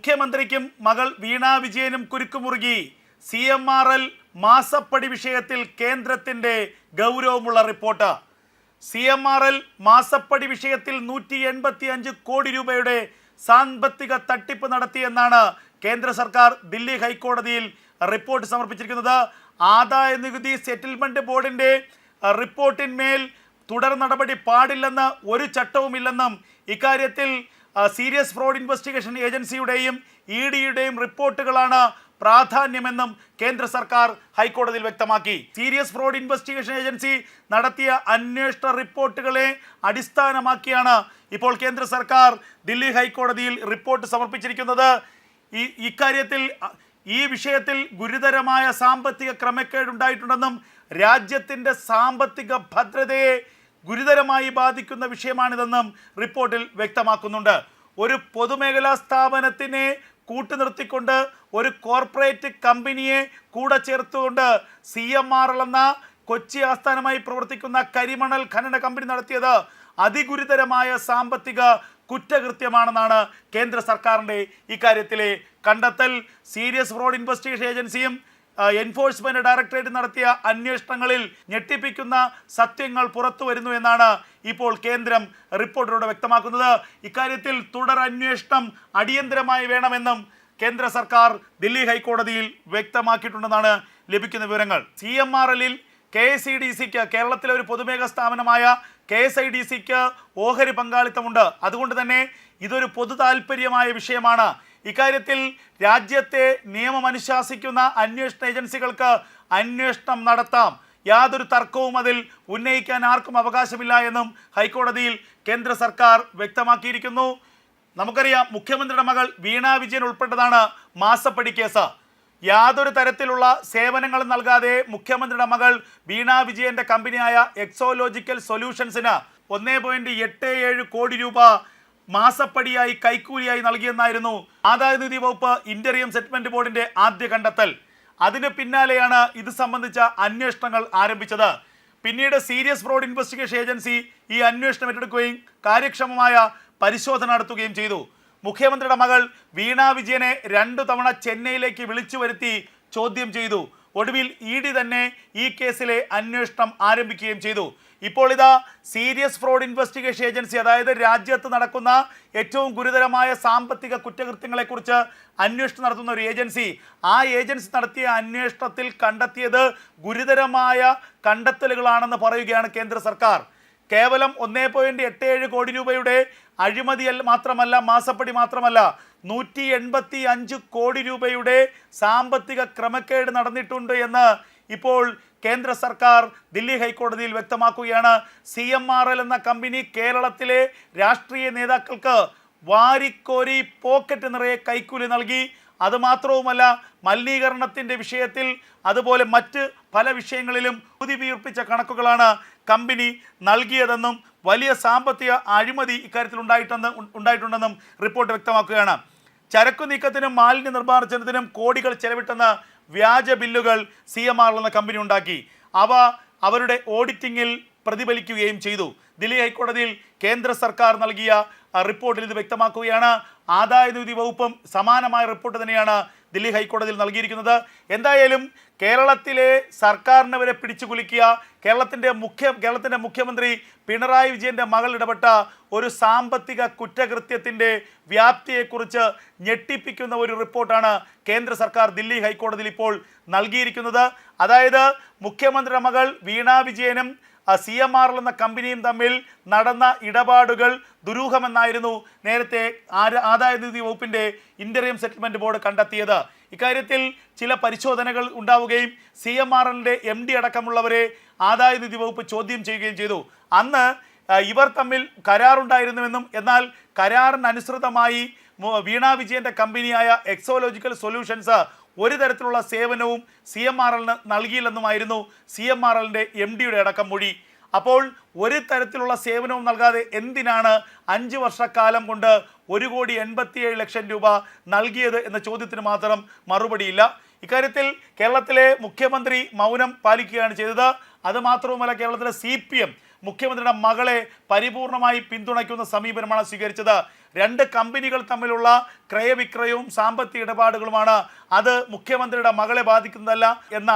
മുഖ്യമന്ത്രിക്കും മകൾ വീണ വിജയനും കുരുക്കുമുറുകി. സി എം ആർ എൽ മാസപ്പടി വിഷയത്തിൽ കേന്ദ്രത്തിന്റെ ഗൗരവമുള്ള report. C M R L മാസപ്പടി വിഷയത്തിൽ നൂറ്റി എൺപത്തി അഞ്ച് കോടി രൂപയുടെ സാമ്പത്തിക തട്ടിപ്പ് നടത്തിയെന്നാണ് കേന്ദ്ര സർക്കാർ ദില്ലി ഹൈക്കോടതിയിൽ റിപ്പോർട്ട് സമർപ്പിച്ചിരിക്കുന്നത്. ആദായ നികുതി സെറ്റിൽമെന്റ് ബോർഡിന്റെ റിപ്പോർട്ടിന്മേൽ തുടർ നടപടി പാടില്ലെന്ന് ഒരു ചട്ടവുമില്ലെന്നും ഇക്കാര്യത്തിൽ സീരിയസ് ഫ്രോഡ് ഇൻവെസ്റ്റിഗേഷൻ ഏജൻസിയുടെയും ഇ ഡിയുടെയും റിപ്പോർട്ടുകളാണ് പ്രാധാന്യമെന്നും കേന്ദ്ര സർക്കാർ ഹൈക്കോടതിയിൽ വ്യക്തമാക്കി. സീരിയസ് ഫ്രോഡ് ഇൻവെസ്റ്റിഗേഷൻ ഏജൻസി നടത്തിയ അന്വേഷണ റിപ്പോർട്ടുകളെ അടിസ്ഥാനമാക്കിയാണ് ഇപ്പോൾ കേന്ദ്ര സർക്കാർ ദില്ലി ഹൈക്കോടതിയിൽ റിപ്പോർട്ട് സമർപ്പിച്ചിരിക്കുന്നത്. ഈ ഇക്കാര്യത്തിൽ ഈ വിഷയത്തിൽ ഗുരുതരമായ സാമ്പത്തിക ക്രമക്കേടുണ്ടായിട്ടുണ്ടെന്നും രാജ്യത്തിന്റെ സാമ്പത്തിക ഭദ്രതയെ ഗുരുതരമായി ബാധിക്കുന്ന വിഷയമാണിതെന്നും റിപ്പോർട്ടിൽ വ്യക്തമാക്കുന്നുണ്ട്. ഒരു പൊതുമേഖലാ സ്ഥാപനത്തിനെ കൂട്ടുനിർത്തിക്കൊണ്ട് ഒരു കോർപ്പറേറ്റ് കമ്പനിയെ കൂടെ ചേർത്തുകൊണ്ട് സി എം ആർ എൽ എന്ന കൊച്ചി ആസ്ഥാനമായി പ്രവർത്തിക്കുന്ന കരിമണൽ ഖനന കമ്പനി നടത്തിയത് അതിഗുരുതരമായ സാമ്പത്തിക കുറ്റകൃത്യമാണെന്നാണ് കേന്ദ്ര സർക്കാരിന്റെ ഇക്കാര്യത്തിലെ കണ്ടെത്തൽ. സീരിയസ് ഫ്രോഡ് ഇൻവെസ്റ്റിഗേഷൻ ഏജൻസിയും എൻഫോഴ്സ്മെന്റ് ഡയറക്ടറേറ്റ് നടത്തിയ അന്വേഷണങ്ങളിൽ ഞെട്ടിപ്പിക്കുന്ന സത്യങ്ങൾ പുറത്തു വരുന്നു എന്നാണ് ഇപ്പോൾ കേന്ദ്രം റിപ്പോർട്ടിലൂടെ വ്യക്തമാക്കുന്നത്. ഇക്കാര്യത്തിൽ തുടർ അന്വേഷണം അടിയന്തരമായി വേണമെന്നും കേന്ദ്ര സർക്കാർ ദില്ലി ഹൈക്കോടതിയിൽ വ്യക്തമാക്കിയിട്ടുണ്ടെന്നാണ് ലഭിക്കുന്ന വിവരങ്ങൾ. സി എം ആർ എല്ലിൽ കെ എസ് ഇ ഡി സിക്ക് കേരളത്തിലെ ഒരു പൊതുമേഖലാ സ്ഥാപനമായ കെ എസ് ഐ ഡി സിക്ക് ഓഹരി പങ്കാളിത്തമുണ്ട്. അതുകൊണ്ട് തന്നെ ഇതൊരു പൊതു താല്പര്യമായ വിഷയമാണ്. ഇക്കാര്യത്തിൽ രാജ്യത്തെ നിയമം അനുശാസിക്കുന്ന അന്വേഷണ ഏജൻസികൾക്ക് അന്വേഷണം നടത്താം. യാതൊരു തർക്കവും അതിൽ ഉന്നയിക്കാൻ ആർക്കും അവകാശമില്ല എന്നും ഹൈക്കോടതിയിൽ കേന്ദ്ര സർക്കാർ വ്യക്തമാക്കിയിരിക്കുന്നു. നമുക്കറിയാം മുഖ്യമന്ത്രിയുടെ മകൾ വീണ വിജയൻ ഉൾപ്പെട്ടതാണ് മാസപ്പടി കേസ്. യാതൊരു തരത്തിലുള്ള സേവനങ്ങളും നൽകാതെ മുഖ്യമന്ത്രിയുടെ മകൾ വീണ വിജയന്റെ കമ്പനിയായ എക്സോലോജിക്കൽ സൊല്യൂഷൻസിന് ഒന്നേ എട്ട് ഏഴ് കോടി രൂപ മാസപ്പടിയായി കൈക്കൂലിയായി നൽകിയെന്നായിരുന്നു ആദായ നികുതി വകുപ്പ് ഇന്ററിയം സെറ്റിൽമെന്റ് ബോർഡിന്റെ ആദ്യ കണ്ടെത്തൽ. അതിന് പിന്നാലെയാണ് ഇത് സംബന്ധിച്ച അന്വേഷണങ്ങൾ ആരംഭിച്ചത്. പിന്നീട് സീരിയസ് ഫ്രോഡ് ഇൻവെസ്റ്റിഗേഷൻ ഏജൻസി ഈ അന്വേഷണം ഏറ്റെടുക്കുകയും കാര്യക്ഷമമായ പരിശോധന നടത്തുകയും ചെയ്തു. മുഖ്യമന്ത്രിയുടെ മകൾ വീണ വിജയനെ രണ്ടു തവണ ചെന്നൈയിലേക്ക് വിളിച്ചു വരുത്തി ചോദ്യം ചെയ്തു. ഒടുവിൽ ഇ ഡി തന്നെ ഈ കേസിലെ അന്വേഷണം ആരംഭിക്കുകയും ചെയ്തു. ഇപ്പോൾ ഇതാ സീരിയസ് ഫ്രോഡ് ഇൻവെസ്റ്റിഗേഷൻ ഏജൻസി അതായത് രാജ്യത്ത് നടക്കുന്ന ഏറ്റവും ഗുരുതരമായ സാമ്പത്തിക കുറ്റകൃത്യങ്ങളെക്കുറിച്ച് അന്വേഷണം നടത്തുന്ന ഒരു ഏജൻസി. ആ ഏജൻസി നടത്തിയ അന്വേഷണത്തിൽ കണ്ടെത്തിയത് ഗുരുതരമായ കണ്ടെത്തലുകളാണെന്ന് പറയുകയാണ് കേന്ദ്ര സർക്കാർ. കേവലം ഒന്നേ പോയിന്റ് എട്ട് ഏഴ് കോടി രൂപയുടെ അഴിമതി മാത്രമല്ല മാസപ്പടി മാത്രമല്ല നൂറ്റി എൺപത്തി അഞ്ച് കോടി രൂപയുടെ സാമ്പത്തിക ക്രമക്കേട് നടന്നിട്ടുണ്ട് എന്ന് ഇപ്പോൾ കേന്ദ്ര സർക്കാർ ദില്ലി ഹൈക്കോടതിയിൽ വ്യക്തമാക്കുകയാണ്. സി എം ആർ എൽ എന്ന കമ്പനി കേരളത്തിലെ രാഷ്ട്രീയ നേതാക്കൾക്ക് വാരിക്കോരി പോക്കറ്റ് നിറയെ കൈക്കൂലി നൽകി. അതുമാത്രവുമല്ല മലിനീകരണത്തിന്റെ വിഷയത്തിൽ അതുപോലെ മറ്റ് പല വിഷയങ്ങളിലും വീർപ്പിച്ച കണക്കുകളാണ് കമ്പനി നൽകിയതെന്നും വലിയ സാമ്പത്തിക അഴിമതി ഇക്കാര്യത്തിൽ ഉണ്ടായിട്ടെന്ന് ഉണ്ടായിട്ടുണ്ടെന്നും റിപ്പോർട്ട് വ്യക്തമാക്കുകയാണ്. ചരക്കു നീക്കത്തിനും മാലിന്യ നിർമ്മാർജനത്തിനും കോടികൾ ചെലവിട്ടെന്ന് വ്യാജ ബില്ലുകൾ സി എം ആർ എന്ന കമ്പനി ഉണ്ടാക്കി. അവ അവരുടെ ഓഡിറ്റിങ്ങിൽ പ്രതിഫലിക്കുകയും ചെയ്തു. ദില്ലി ഹൈക്കോടതിയിൽ കേന്ദ്ര സർക്കാർ നൽകിയ റിപ്പോർട്ടിൽ ഇത് വ്യക്തമാക്കുകയാണ്. ആദായ നികുതി വകുപ്പും സമാനമായ റിപ്പോർട്ട് തന്നെയാണ് ദില്ലി ഹൈക്കോടതിയിൽ നൽകിയിരിക്കുന്നത്. എന്തായാലും കേരളത്തിലെ സർക്കാരിനെ വരെ പിടിച്ചു കുലുക്കിയ കേരളത്തിന്റെ മുഖ്യ കേരളത്തിന്റെ മുഖ്യമന്ത്രി പിണറായി വിജയന്റെ മകൾ ഇടപെട്ട ഒരു സാമ്പത്തിക കുറ്റകൃത്യത്തിന്റെ വ്യാപ്തിയെക്കുറിച്ച് ഞെട്ടിപ്പിക്കുന്ന ഒരു റിപ്പോർട്ടാണ് കേന്ദ്ര സർക്കാർ ദില്ലി ഹൈക്കോടതിയിൽ ഇപ്പോൾ നൽകിയിരിക്കുന്നത്. അതായത് മുഖ്യമന്ത്രിയുടെ മകൾ വീണാ വിജയനും സി എം ആർ എന്ന കമ്പനിയും തമ്മിൽ നടന്ന ഇടപാടുകൾ ദുരൂഹമെന്നായിരുന്നു നേരത്തെ ആദായ നികുതി വകുപ്പിന്റെ ഇന്ററിയം സെറ്റിൽമെന്റ് ബോർഡ് കണ്ടെത്തിയത്. ഇക്കാര്യത്തിൽ ചില പരിശോധനകൾ ഉണ്ടാവുകയും സി എം ആർ എല്ലിന്റെ എം ഡി അടക്കമുള്ളവരെ ആദായ നികുതി വകുപ്പ് ചോദ്യം ചെയ്യുകയും ചെയ്തു. അന്ന് ഇവർ തമ്മിൽ കരാറുണ്ടായിരുന്നുവെന്നും എന്നാൽ കരാറിനനുസൃതമായി വീണ വിജയന്റെ കമ്പനിയായ എക്സോളജിക്കൽ സൊല്യൂഷൻസ് ഒരു തരത്തിലുള്ള സേവനവും സി എം ആർ എല്ലിന് നൽകിയില്ലെന്നുമായിരുന്നു സി എം ആർ എല്ലിന്റെ എം ഡിയുടെ അടക്കം മൊഴി. അപ്പോൾ ഒരു തരത്തിലുള്ള സേവനവും നൽകാതെ എന്തിനാണ് അഞ്ച് വർഷക്കാലം കൊണ്ട് ഒരു കോടി എൺപത്തിയേഴ് ലക്ഷം രൂപ നൽകിയത് എന്ന ചോദ്യത്തിന് മാത്രം മറുപടിയില്ല. ഇക്കാര്യത്തിൽ കേരളത്തിലെ മുഖ്യമന്ത്രി മൗനം പാലിക്കുകയാണ് ചെയ്തത്. അതുമാത്രവുമല്ല കേരളത്തിലെ സി മുഖ്യമന്ത്രിയുടെ മകളെ പരിപൂർണമായി പിന്തുണയ്ക്കുന്ന സമീപനമാണ് സ്വീകരിച്ചത്. രണ്ട് കമ്പനികൾ തമ്മിലുള്ള ക്രയവിക്രയവും സാമ്പത്തിക ഇടപാടുകളുമാണ് അത് മുഖ്യമന്ത്രിയുടെ മകളെ ബാധിക്കുന്നതല്ല എന്ന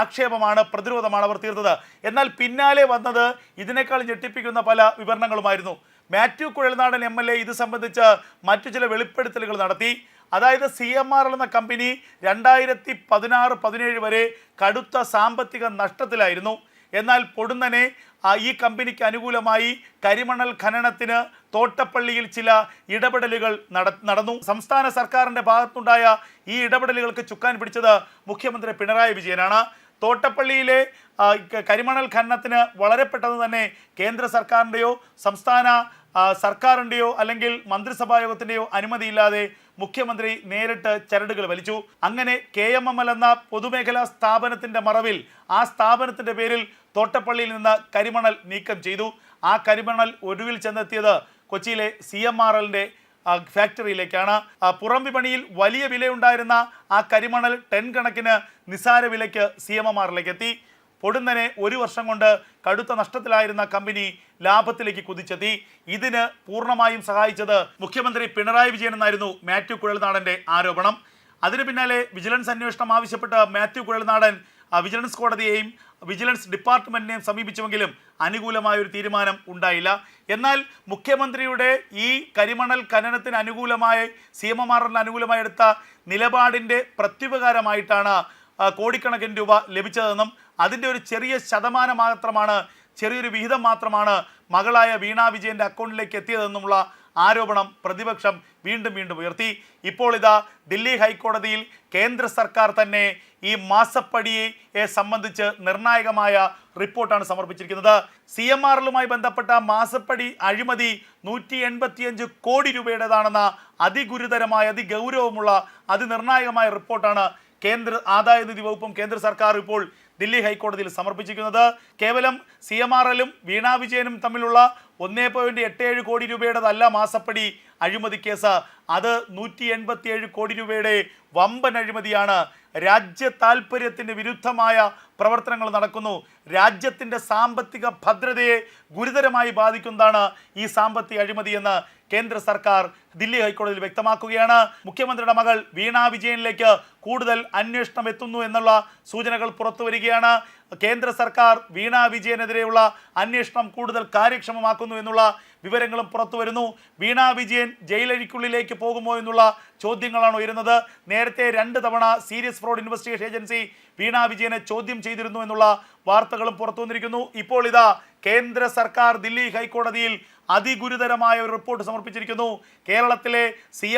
ആക്ഷേപമാണ് പ്രതിരോധമാണ് അവർ തീർത്തത്. എന്നാൽ പിന്നാലെ വന്നത് ഇതിനേക്കാൾ ഞെട്ടിപ്പിക്കുന്ന പല വിവരണങ്ങളുമായിരുന്നു. Mathew Kuzhalnadan M L A ഇത് സംബന്ധിച്ച് മറ്റു ചില വെളിപ്പെടുത്തലുകൾ നടത്തി. അതായത് സി എം ആർ എന്ന കമ്പനി രണ്ടായിരത്തി പതിനാറ് പതിനേഴ് വരെ കടുത്ത സാമ്പത്തിക നഷ്ടത്തിലായിരുന്നു. എന്നാൽ പൊടുന്നനെ ഈ കമ്പനിക്ക് അനുകൂലമായി കരിമണൽ ഖനനത്തിന് തോട്ടപ്പള്ളിയിൽ ചില ഇടപെടലുകൾ നടന്നു. സംസ്ഥാന സർക്കാരിന്റെ ഭാഗത്തുണ്ടായ ഈ ഇടപെടലുകൾക്ക് ചുക്കാൻ പിടിച്ചത് മുഖ്യമന്ത്രി പിണറായി വിജയനാണ്. തോട്ടപ്പള്ളിയിലെ കരിമണൽ ഖനനത്തിന് വളരെ പെട്ടെന്ന് തന്നെ കേന്ദ്ര സർക്കാരിന്റെയോ സംസ്ഥാന സർക്കാരിന്റെയോ അല്ലെങ്കിൽ മന്ത്രിസഭാ യോഗത്തിന്റെയോ അനുമതിയില്ലാതെ മുഖ്യമന്ത്രി നേരിട്ട് ചരടുകൾ വലിച്ചു. അങ്ങനെ കെ എം എം എൽ എന്ന പൊതുമേഖലാ സ്ഥാപനത്തിന്റെ മറവിൽ ആ സ്ഥാപനത്തിന്റെ പേരിൽ തോട്ടപ്പള്ളിയിൽ നിന്ന് കരിമണൽ നീക്കം ചെയ്തു. ആ കരിമണൽ ഒടുവിൽ ചെന്നെത്തിയത് കൊച്ചിയിലെ സി എം ആർ ഫാക്ടറിയിലേക്കാണ്. പുറം വിപണിയിൽ വലിയ വിലയുണ്ടായിരുന്ന ആ കരിമണൽ ടെൻ കണക്കിന് നിസാര വിലയ്ക്ക് സി എം എം ആറിലേക്ക് എത്തി. പൊടുന്നനെ ഒരു വർഷം കൊണ്ട് കടുത്ത നഷ്ടത്തിലായിരുന്ന കമ്പനി ലാഭത്തിലേക്ക് കുതിച്ചെത്തി. ഇതിന് പൂർണമായും സഹായിച്ചത് മുഖ്യമന്ത്രി പിണറായി വിജയൻ എന്നായിരുന്നു മാത്യു കുഴൽനാടന്റെ ആരോപണം. അതിനു പിന്നാലെ വിജിലൻസ് അന്വേഷണം ആവശ്യപ്പെട്ട് മാത്യു കുഴൽനാടൻ വിജിലൻസ് കോടതിയെയും വിജിലൻസ് ഡിപ്പാർട്ട്മെന്റിനെയും സമീപിച്ചുവെങ്കിലും അനുകൂലമായ ഒരു തീരുമാനം ഉണ്ടായില്ല. എന്നാൽ മുഖ്യമന്ത്രിയുടെ ഈ കരിമണൽ ഖനനത്തിന് അനുകൂലമായി സി എം എം അനുകൂലമായി എടുത്ത നിലപാടിന്റെ പ്രത്യുപകാരമായിട്ടാണ് കോടിക്കണക്കിന് രൂപ ലഭിച്ചതെന്നും അതിന്റെ ഒരു ചെറിയ ശതമാനം മാത്രമാണ് ചെറിയൊരു വിഹിതം മാത്രമാണ് മകളായ വീണ വിജയന്റെ അക്കൗണ്ടിലേക്ക് എത്തിയതെന്നുമുള്ള ആരോപണം പ്രതിപക്ഷം വീണ്ടും വീണ്ടും ഉയർത്തി. ഇപ്പോൾ ഇതാ ദില്ലി ഹൈക്കോടതിയിൽ കേന്ദ്ര സർക്കാർ തന്നെ ഈ മാസപ്പടിയെ സംബന്ധിച്ച് നിർണായകമായ റിപ്പോർട്ടാണ് സമർപ്പിച്ചിരിക്കുന്നത്. സി എം ആറിലുമായി ബന്ധപ്പെട്ട മാസപ്പടി അഴിമതി നൂറ്റി എൺപത്തിയഞ്ച് കോടി രൂപയുടേതാണെന്ന അതിഗുരുതരമായ അതിഗൗരവമുള്ള അതിനിർണായകമായ റിപ്പോർട്ടാണ് കേന്ദ്ര ആദായ നികുതി വകുപ്പും കേന്ദ്ര സർക്കാർ ഇപ്പോൾ ദില്ലി ഹൈക്കോടതിയിൽ സമർപ്പിച്ചിരിക്കുന്നത്. കേവലം സി എം ആർ എല്ലും വീണാ വിജയനും തമ്മിലുള്ള ഒന്നേ പോയിന്റ് എട്ട് ഏഴ് കോടി രൂപയുടേതല്ല മാസപ്പടി അഴിമതി കേസ്. അത് നൂറ്റി എൺപത്തിയേഴ് കോടി രൂപയുടെ വമ്പൻ അഴിമതിയാണ്. രാജ്യ താൽപ്പര്യത്തിന് വിരുദ്ധമായ പ്രവർത്തനങ്ങൾ നടക്കുന്നു. രാജ്യത്തിന്റെ സാമ്പത്തിക ഭദ്രതയെ ഗുരുതരമായി ബാധിക്കുന്നതാണ് ഈ സാമ്പത്തിക അഴിമതി എന്ന് കേന്ദ്ര സർക്കാർ ദില്ലി ഹൈക്കോടതിയിൽ വ്യക്തമാക്കുകയാണ്. മുഖ്യമന്ത്രിയുടെ മകൾ വീണാ വിജയനിലേക്ക് കൂടുതൽ അന്വേഷണം എത്തുന്നു എന്നുള്ള സൂചനകൾ പുറത്തു വരികയാണ്. കേന്ദ്ര സർക്കാർ വീണ വിജയനെതിരെയുള്ള അന്വേഷണം കൂടുതൽ കാര്യക്ഷമമാക്കുന്നു എന്നുള്ള വിവരങ്ങളും പുറത്തു വരുന്നു. വീണ വിജയൻ ജയിലഴിക്കുള്ളിലേക്ക് പോകുമോ എന്നുള്ള ചോദ്യങ്ങളാണ് ഉയരുന്നത്. നേരത്തെ രണ്ട് തവണ serious fraud investigation agency Veena വിജയനെ ചോദ്യം ചെയ്തിരുന്നു എന്നുള്ള വാർത്തകളും പുറത്തു വന്നിരിക്കുന്നു. ഇപ്പോൾ ഇതാ കേന്ദ്ര സർക്കാർ ദില്ലി ഹൈക്കോടതിയിൽ അതിഗുരുതരമായ ഒരു റിപ്പോർട്ട് സമർപ്പിച്ചിരിക്കുന്നു. കേരളത്തിലെ സി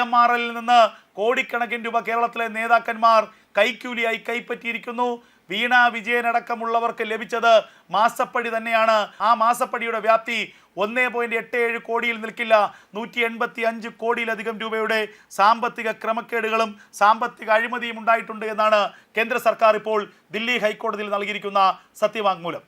നിന്ന് കോടിക്കണക്കിന് രൂപ കേരളത്തിലെ നേതാക്കന്മാർ കൈക്കൂലിയായി കൈപ്പറ്റിയിരിക്കുന്നു. വീണ വിജയനടക്കമുള്ളവർക്ക് ലഭിച്ചത് മാസപ്പടി തന്നെയാണ്. ആ മാസപ്പടിയുടെ വ്യാപ്തി ഒന്നേ പോയിന്റ് എട്ട് ഏഴ് കോടിയിൽ നിൽക്കില്ല. നൂറ്റി എൺപത്തി അഞ്ച് കോടിയിലധികം രൂപയുടെ സാമ്പത്തിക ക്രമക്കേടുകളും സാമ്പത്തിക അഴിമതിയും ഉണ്ടായിട്ടുണ്ട് എന്നാണ് കേന്ദ്ര സർക്കാർ ഇപ്പോൾ ദില്ലി ഹൈക്കോടതിയിൽ നൽകിയിരിക്കുന്ന സത്യവാങ്മൂലം.